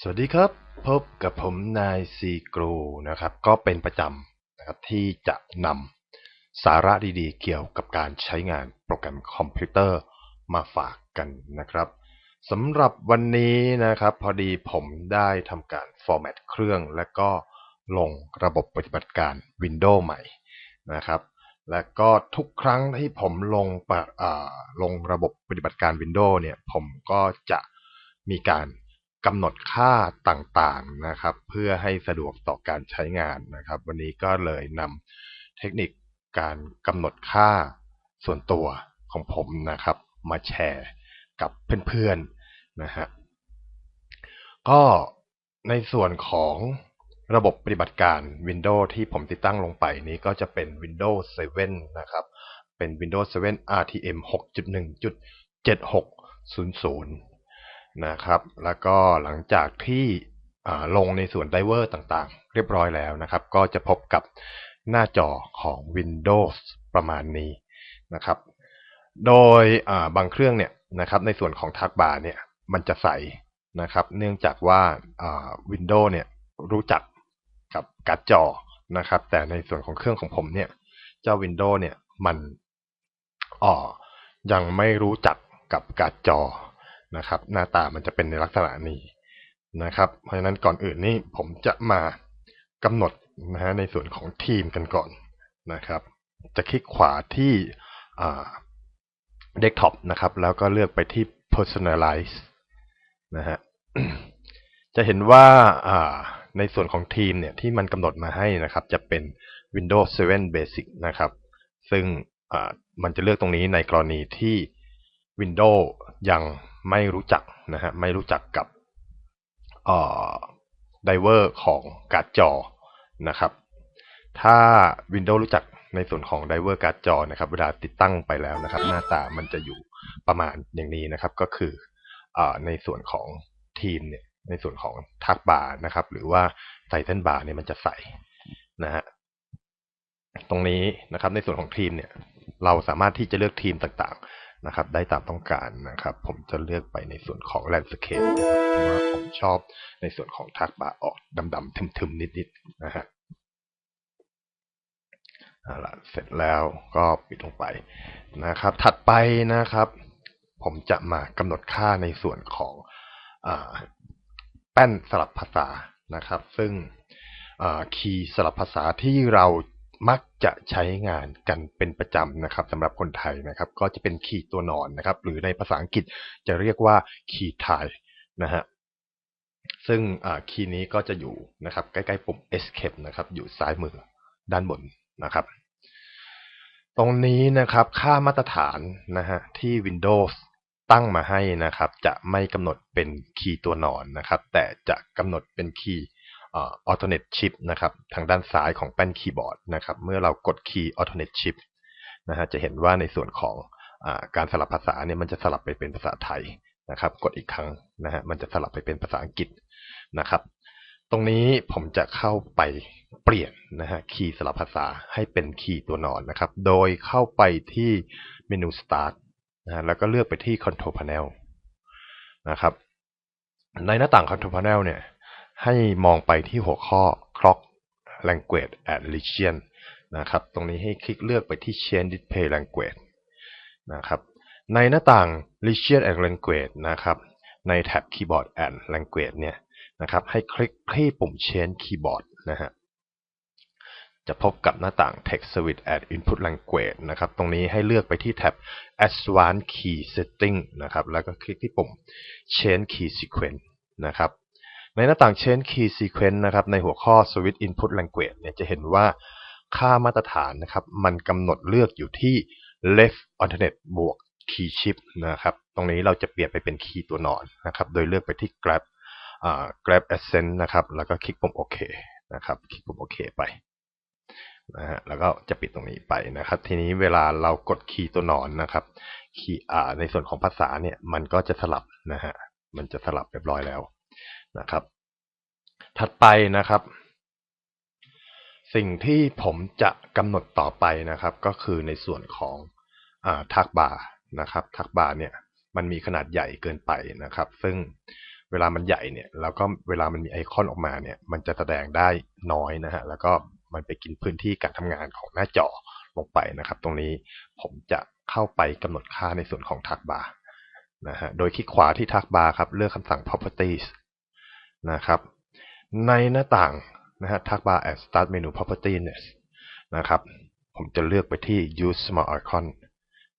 สวัสดีครับ พบกับผมนายซีกรูนะครับ ก็เป็นประจำนะครับที่จะนำสาระดีๆ เกี่ยวกับการใช้งานโปรแกรมคอมพิวเตอร์มาฝากกันนะครับสำหรับวันนี้นะครับ พอดีผมได้ทำการฟอร์แมตเครื่อง และก็ลงระบบปฏิบัติการ Windows ใหม่นะครับ และก็ทุกครั้งที่ผมลงปะอ่ลงระบบปฏิบัติการ Windows เนี่ย ผมก็จะมีการ กำหนดค่าต่างๆนะครับ เพื่อให้สะดวกต่อการใช้งานนะครับ วันนี้ก็เลยนำเทคนิคการกำหนดค่าส่วนตัวของผมนะครับ มาแชร์กับเพื่อนๆนะฮะก็ในส่วนของระบบปฏิบัติการ Windows ที่ผมติดตั้งลงไปนี้ก็จะเป็น Windows 7 นะครับ เป็น Windows 7 RTM 6.1.7600 นะครับ แล้วก็หลังจากที่ลงในส่วนไดเวอร์ต่างๆ เรียบร้อยแล้วนะครับ ก็จะพบกับหน้าจอของ Windows ประมาณนี้นะครับ โดยบางเครื่องเนี่ยนะครับในส่วนของทักบาร์เนี่ยมันจะใสนะครับ เนื่องจากว่า Windows เนี่ยรู้จักกับการ์ดจอนะครับ แต่ในส่วนของเครื่องของผมเนี่ยเจ้า Windows เนี่ยมันอ๋อยังไม่รู้จักกับการ์ดจอ นะครับ หน้าตามันจะเป็นในลักษณะนี้นะครับ เพราะฉะนั้นก่อนอื่นนี่ผมจะมากำหนดนะฮะในส่วนของทีมกันก่อนนะครับ จะคลิกขวาที่เดสก์ท็อปนะครับ แล้วก็เลือกไปที่ personalize นะฮะจะเห็นว่าในส่วนของทีมเนี่ยที่มันกำหนดมาให้นะครับ จะเป็น Windows 7 Basic นะครับ ซึ่งมันจะเลือกตรงนี้ในกรณีที่ Windows ยัง ไม่รู้จักนะฮะไม่รู้จักกับไดเวอร์ของการ์ดจอนะครับ ถ้า Windows รู้จักในส่วนของไดเวอร์การ์ดจอนะครับ เวลาติดตั้งไปแล้วนะครับ หน้าตามันจะอยู่ประมาณอย่างนี้นะครับ ก็คืออในส่วนของทีมเนี่ยในส่วนของทักบาร์นะครับ หรือว่าไทเทนบาร์เนี่ยมันจะใสนะฮะตรงนี้นะครับในส่วนของทีมเนี่ย เราสามารถที่จะเลือกทีมต่างๆ นะครับ ได้ตามต้องการนะครับ ผมจะเลือกไปในส่วนของ Landscape นะครับเพราะว่าผมชอบในส่วนของทักบาออกดำๆทึมๆ นิดๆนะฮะเอาละเสร็จแล้วก็ปิดลงไปนะครับ ถัดไปนะครับ ผมจะมากำหนดค่าในส่วนของอแป้นสลับภาษานะครับ ซึ่งคีย์สลับภาษาที่เรา มักจะใช้งานกันเป็นประจำนะครับสำหรับคนไทยนะครับ ก็จะเป็นคีย์ตัวนอนนะครับ หรือในภาษาอังกฤษจะเรียกว่าคีย์ไทยนะฮะซึ่งคีย์นี้ก็จะอยู่นะครับ ใกล้ๆปุ่ม escape นะครับ อยู่ซ้ายมือด้านบนนะครับ ตรงนี้นะครับค่ามาตรฐานนะฮะที่ Windows ตั้งมาให้นะครับ จะไม่กำหนดเป็นคีย์ตัวนอนนะครับ แต่จะกำหนดเป็นคีย์ alternate shift นะครับทางด้านซ้ายของแป้นคีย์บอร์ดนะครับเมื่อเรากดคีย์ alternate shift นะฮะจะเห็นว่าในส่วนของอการสลับภาษาเนี่ยมันจะสลับไปเป็นภาษาไทยนะครับ กดอีกครั้งนะฮะมันจะสลับไปเป็นภาษาอังกฤษนะครับ ตรงนี้ผมจะเข้าไปเปลี่ยนนะฮะคีย์สลับภาษาให้เป็นคีย์ตัวนอนนะครับ โดยเข้าไปที่เมนู start นะแล้วก็เลือกไปที่ control panel นะครับในหน้าต่าง control panel เนี่ย ให้มองไปที่หัวข้อ clock language and region นะครับ ตรงนี้ให้คลิกเลือกไปที่ change display language นะครับ ในหน้าต่าง region and language นะครับ ในแท็บ keyboard and language เนี่ยนะครับ ให้คลิกที่ปุ่ม change keyboard นะฮะ จะพบกับหน้าต่าง text switch and input language นะครับ ตรงนี้ให้เลือกไปที่แท็บ advanced key setting นะครับ แล้วก็คลิกที่ปุ่ม change key sequence นะครับ ในหน้าต่าง change key sequence นะครับในหัวข้อ switch input language เนี่ยจะเห็นว่าค่ามาตรฐานนะครับมันกำหนดเลือกอยู่ที่ left alternate บวก key shift นะครับตรงนี้เราจะเปลี่ยนไปเป็นคีย์ตัวนอนนะครับโดยเลือกไปที่ grab grab ascent นะครับแล้วก็คลิกปุ่มโอเคนะครับคลิกปุ่มโอเคไปนะฮะแล้วก็จะปิดตรงนี้ไปนะครับ ทีนี้เวลาเรากดคีย์ตัวนอนนะครับคีย์ในส่วนของภาษาเนี่ยมันก็จะสลับนะฮะมันจะสลับเรียบร้อยแล้ว นะครับ ถัดไปนะครับ สิ่งที่ผมจะกำหนดต่อไปนะครับ ก็คือในส่วนของทักบาร์นะครับ ทักบาร์เนี่ยมันมีขนาดใหญ่เกินไปนะครับ ซึ่งเวลามันใหญ่เนี่ยแล้วก็เวลามันมีไอคอนออกมาเนี่ยมันจะแสดงได้น้อยนะฮะแล้วก็มันไปกินพื้นที่การทำงานของหน้าจอลงไปนะครับ ตรงนี้ผมจะเข้าไปกำหนดค่าในส่วนของทักบาร์นะฮะโดยคลิกขวาที่ทักบาร์ครับเลือกคำสั่ง properties นะครับ ในหน้าต่างนะฮะทักบาร์ at start menu properties นะครับ ผมจะเลือกไปที่ use small icon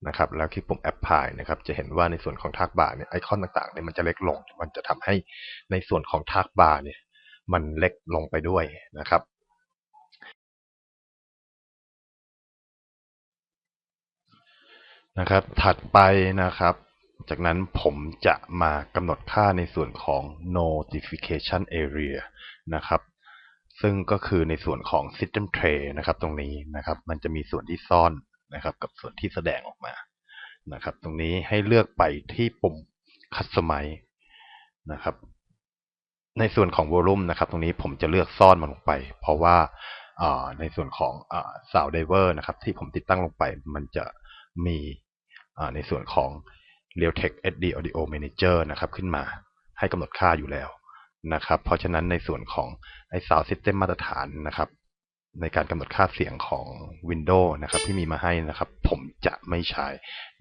นะครับ แล้วคลิกปุ่ม apply นะครับ จะเห็นว่าในส่วนของทักบาร์เนี่ยไอคอนต่างๆเนี่ยมันจะเล็กลง มันจะทำให้ในส่วนของทักบาร์เนี่ยมันเล็กลงไปด้วยนะครับนะครับ ถัดไปนะครับ จากนั้นผมจะมากำหนดค่าในส่วนของ notification area นะครับ ซึ่งก็คือในส่วนของ system tray นะครับตรงนี้นะครับ มันจะมีส่วนที่ซ่อนนะครับ กับส่วนที่แสดงออกมานะครับ ตรงนี้ให้เลือกไปที่ปุ่ม customize นะครับ ในส่วนของ volume นะครับ ตรงนี้ผมจะเลือกซ่อนมันลงไป เพราะว่าในส่วนของ sound diver นะครับ ที่ผมติดตั้งลงไปมันจะมีในส่วนของ Realtek SD Audio Manager นะครับขึ้นมาให้กำหนดค่าอยู่แล้วนะครับเพราะฉะนั้นในส่วนของไอ้ Sound System มาตรฐานนะครับในการกำหนดค่าเสียงของ Windows นะครับที่มีมาให้นะครับผมจะไม่ใช้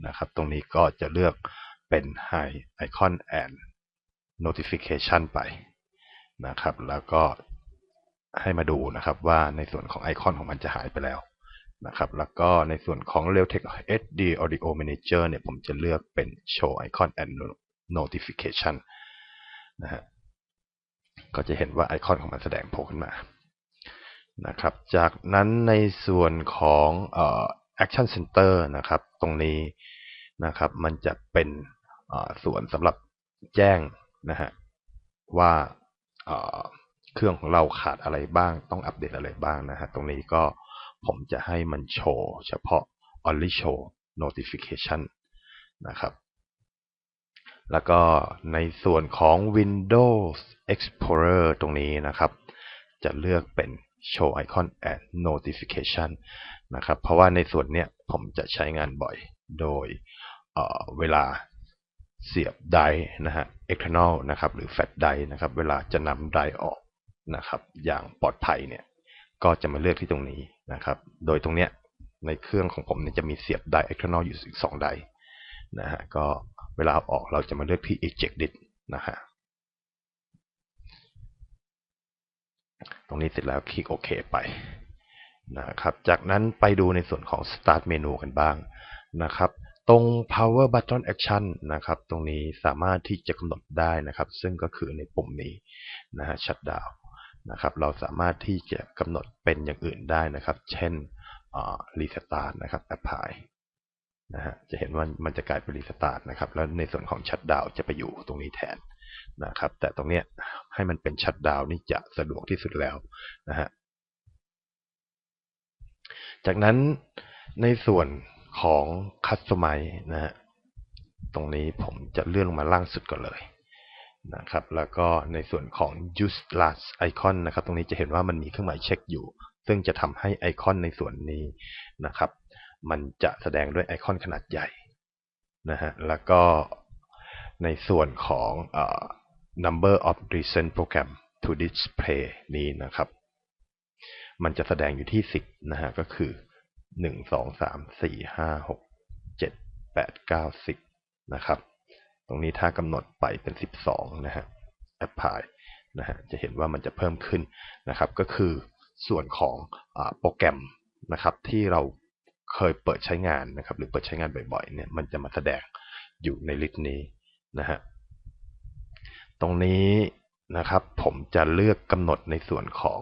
นะครับตรงนี้ก็จะเลือกเป็น High Icon and Notification ไปนะครับแล้วก็ให้มาดูนะครับว่าในส่วนของไอคอนของมันจะหายไปแล้ว นะครับ แล้วก็ในส่วนของ Realtek SD Audio Manager เนี่ยผมจะเลือกเป็น Show Icon and Notification นะฮะ ก็จะเห็นว่าไอคอนของมันแสดงโผล่ขึ้นมา นะครับ จากนั้นในส่วนของเอ่อ Action Center นะครับ ตรงนี้นะครับ มันจะเป็นส่วนสำหรับแจ้งนะฮะว่าเครื่องของเราขาดอะไรบ้าง ต้องอัปเดตอะไรบ้างนะฮะ ตรงนี้ก็ ผมจะให้มันโชว์เฉพาะ only show notification นะครับ แล้วก็ในส่วนของ Windows Explorer ตรงนี้นะครับ จะเลือกเป็น show icon and notification นะครับ เพราะว่าในส่วนเนี้ยผมจะใช้งานบ่อย โดยเเวลาเสียบไดนะฮะ external นะครับ หรือ flash ไดนะครับ เวลาจะนำไดออกนะครับ อย่างปลอดภัยเนี่ย ก็จะมาเลือกที่ตรงนี้นะครับ โดยตรงเนี้ยในเครื่องของผมเนี่ยจะมีเสียบได external อยู่อีก2ไดนะฮะก็เวลาออกเราจะมาเลือกที่ eject dit นะฮะตรงนี้เสร็จแล้วคลิกโอเคไปนะครับ จากนั้นไปดูในส่วนของ start menu กันบ้างนะครับ ตรง power button action นะครับ ตรงนี้สามารถที่จะกำหนดได้นะครับ ซึ่งก็คือในปุ่มนี้นะฮะ shutdown นะครับ เราสามารถที่จะกำหนดเป็นอย่างอื่นได้นะครับ เช่น restart นะครับ apply นะฮะจะเห็นว่ามันจะกลายเป็น restart นะครับ แล้วในส่วนของ shutdown จะไปอยู่ตรงนี้แทนนะครับ แต่ตรงเนี้ยให้มันเป็น shutdown นี่จะสะดวกที่สุดแล้วนะฮะจากนั้นในส่วนของ Customize นะฮะตรงนี้ผมจะเลื่อนลงมาล่างสุดก่อนเลย นะครับ แล้วก็ในส่วนของ Use Last Icon นะครับ ตรงนี้จะเห็นว่ามันมีเครื่องหมายเช็คอยู่ ซึ่งจะทำให้ไอคอนในส่วนนี้นะครับ มันจะแสดงด้วยไอคอนขนาดใหญ่นะฮะ แล้วก็ในส่วนของ number of recent program to display นี้นะครับ มันจะแสดงอยู่ที่ 10 นะฮะ ก็คือ 1 2 3 4 5 6 7 8 9 10 นะครับ ตรงนี้ถ้ากำหนดไปเป็น 12 นะฮะ apply นะฮะ จะเห็นว่ามันจะเพิ่มขึ้นนะครับ ก็คือส่วนของอโปรแกรมนะครับที่เราเคยเปิดใช้งานนะครับ หรือเปิดใช้งานบ่อยๆ เนี่ยมันจะมาแสดงอยู่ในลิสต์นี้นะฮะ ตรงนี้นะครับผมจะเลือกกำหนดในส่วนของ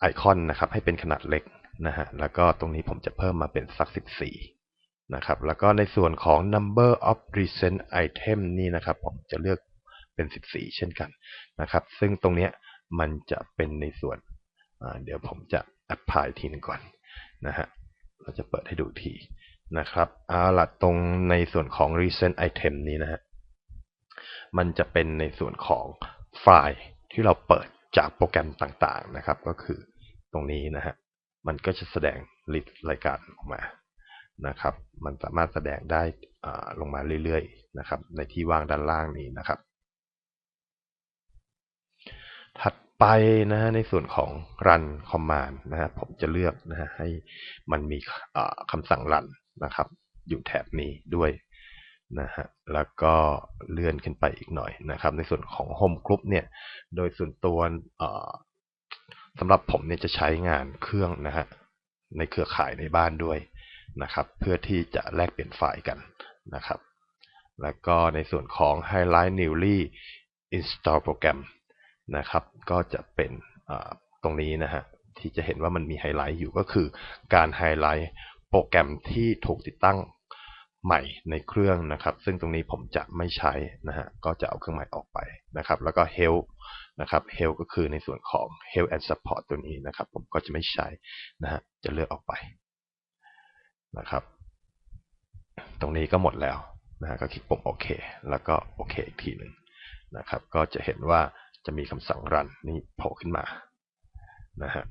ไอคอนนะครับให้เป็นขนาดเล็กนะฮะ แล้วก็ตรงนี้ผมจะเพิ่มมาเป็นสัก 14 นะครับแล้วก็ในส่วนของ number of recent item นี่นะครับผมจะเลือกเป็น 14 เช่นกันนะครับ ซึ่งตรงนี้มันจะเป็นในส่วนเดี๋ยวผมจะ apply ทีนึงก่อนนะฮะเราจะเปิดให้ดูทีนะครับเอาละตรงในส่วนของ recent item นี้นะฮะมันจะเป็นในส่วนของไฟล์ที่เราเปิดจากโปรแกรมต่างๆนะครับ ก็คือตรงนี้นะฮะมันก็จะแสดงลิสต์รายการออกมา นะครับ มันสามารถแสดงได้ลงมาเรื่อยๆนะครับ ในที่ว่างด้านล่างนี้นะครับ ถัดไปนะฮะในส่วนของ run command นะฮะผมจะเลือกนะฮะให้มันมีคำสั่ง run นะครับ อยู่แถบนี้ด้วยนะฮะแล้วก็เลื่อนขึ้นไปอีกหน่อยนะครับ ในส่วนของ home group เนี่ยโดยส่วนตัวสำหรับผมเนี่ยจะใช้งานเครื่องนะฮะในเครือข่ายในบ้านด้วย นะครับ เพื่อที่จะแลกเปลี่ยนไฟล์กันนะครับ แล้วก็ในส่วนของ highlight newly install program นะครับ ก็จะเป็นตรงนี้นะฮะที่จะเห็นว่ามันมีไฮไลท์อยู่ก็คือการไฮไลท์โปรแกรมที่ถูกติดตั้งใหม่ในเครื่องนะครับ ซึ่งตรงนี้ผมจะไม่ใช้นะฮะก็จะเอาเครื่องใหม่ออกไปนะครับ แล้วก็ help นะครับ help ก็คือในส่วนของ help and support ตัวนี้นะครับ ผมก็จะไม่ใช้นะฮะจะเลือกออกไป นะครับ ตรงนี้ก็หมดแล้วนะฮะก็คลิกปุ่มโอเค แล้วก็โอเคอีกทีหนึ่งนะครับ ก็จะเห็นว่าจะมีคำสั่ง run นี่โผล่ขึ้นมานะฮะ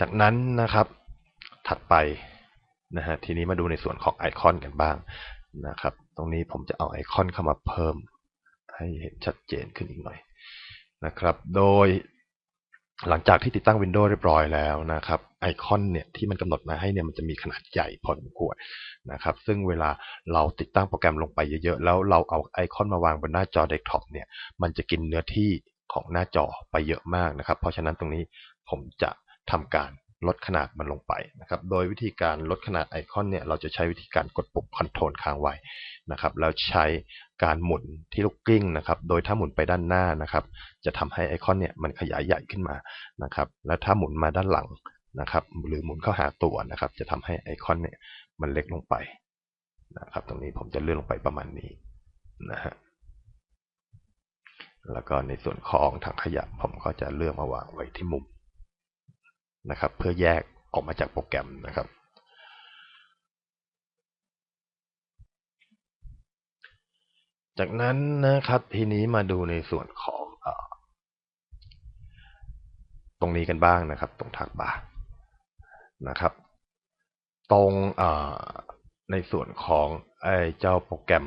จากนั้นนะครับถัดไปนะฮะทีนี้มาดูในส่วนของไอคอนกันบ้างนะครับ ตรงนี้ผมจะเอาไอคอนเข้ามาเพิ่ม ให้เห็นชัดเจนขึ้นอีกหน่อยนะครับ โดย หลังจากที่ติดตั้ง Windows เรียบร้อยแล้วนะครับไอคอนเนี่ยที่มันกำหนดมาให้เนี่ยมันจะมีขนาดใหญ่พอสมควรนะครับซึ่งเวลาเราติดตั้งโปรแกรมลงไปเยอะๆ แล้วเราเอาไอคอนมาวางบนหน้าจอเดสก์ท็อปเนี่ยมันจะกินเนื้อที่ของหน้าจอไปเยอะมากนะครับ เพราะฉะนั้นตรงนี้ผมจะทำการ ลดขนาดมันลงไปนะครับ โดยวิธีการลดขนาดไอคอนเนี่ยเราจะใช้วิธีการกดปุ่มคอนโทรลค้างไว้นะครับแล้วใช้การหมุนที่ลูกกลิ้งนะครับ โดยถ้าหมุนไปด้านหน้านะครับ จะทำให้ไอคอนเนี่ยมันขยายใหญ่ขึ้นมานะครับ แล้วถ้าหมุนมาด้านหลังนะครับ หรือหมุนเข้าหาตัวนะครับ จะทำให้ไอคอนเนี่ยมันเล็กลงไปนะครับ ตรงนี้ผมจะเลื่อนลงไปประมาณนี้นะฮะแล้วก็ในส่วนของถังขยะผมก็จะเลือกมาวางไว้ที่มุม นะครับ เพื่อแยกออกมาจากโปรแกรมนะครับ จากนั้นนะครับทีนี้มาดูในส่วนของอตรงนี้กันบ้างนะครับ ตรงทักบาร์นะครับ ตรงในส่วนของไอ้เจ้าโปรแกรม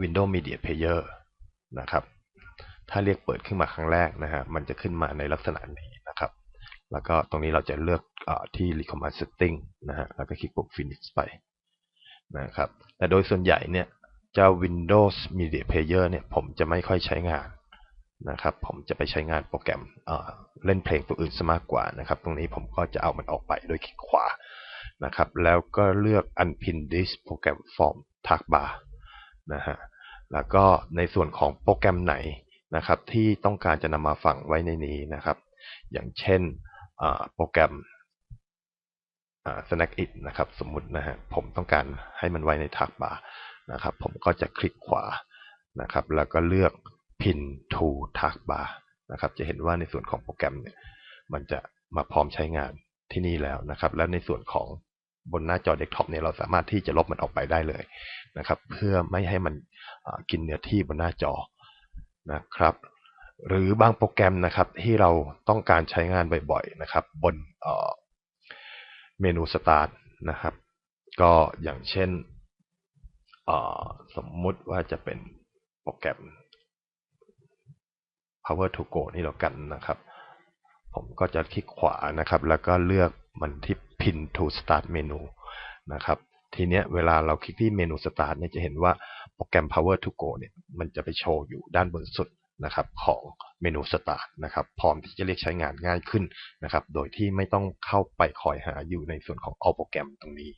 Windows Media Player นะครับ ถ้าเรียกเปิดขึ้นมาครั้งแรกนะฮะ มันจะขึ้นมาในลักษณะนี้ แล้วก็ตรงนี้เราจะเลือกอที่ recommend setting นะฮะ แล้วก็คลิกปุ่ม finish ไปนะครับ แต่โดยส่วนใหญ่เนี่ยเจ้า Windows Media Player เนี่ยผมจะไม่ค่อยใช้งานนะครับ ผมจะไปใช้งานโปรแกรมเล่นเพลงตัวอื่นซะมากกว่านะครับ ตรงนี้ผมก็จะเอามันออกไปโดยคลิกขวานะครับ แล้วก็เลือก unpin this program from tag bar นะฮะ แล้วก็ในส่วนของโปรแกรมไหนนะครับที่ต้องการจะนำมาฝังไว้ในนี้นะครับ อย่างเช่น โปรแกรม snack it นะครับ สมมุตินะฮะผมต้องการให้มันไว้ในทักบาร์นะครับ ผมก็จะคลิกขวานะครับ แล้วก็เลือก pin to tag bar นะครับ จะเห็นว่าในส่วนของโปรแกรมเนี่ยมันจะมาพร้อมใช้งานที่นี่แล้วนะครับ และในส่วนของบนหน้าจอเดสก์ท็อปเนี่ยเราสามารถที่จะลบมันออกไปได้เลยนะครับ เพื่อไม่ให้มันกินเนื้อที่บนหน้าจอนะครับ หรือบางโปรแกรมนะครับที่เราต้องการใช้งานบ่อยๆนะครับบนเมนูสตาร์ทนะครับ ก็อย่างเช่นสมมุติว่าจะเป็นโปรแกรม Power to Go นี่แล้วกันนะครับ ผมก็จะคลิกขวานะครับ แล้วก็เลือกมันที่ Pin to Start Menu นะครับ ทีเนี้ยเวลาเราคลิกที่เมนู Start เนี่ยจะเห็นว่าโปรแกรม Power to Go เนี่ยมันจะไปโชว์อยู่ด้านบนสุด นะครับของเมนูสตาร์ทนะครับพร้อมที่จะเรียกใช้งานง่ายขึ้นนะครับโดยที่ไม่ต้องเข้าไปคอยหาอยู่ในส่วนของ all โปรแกรมตรงนี้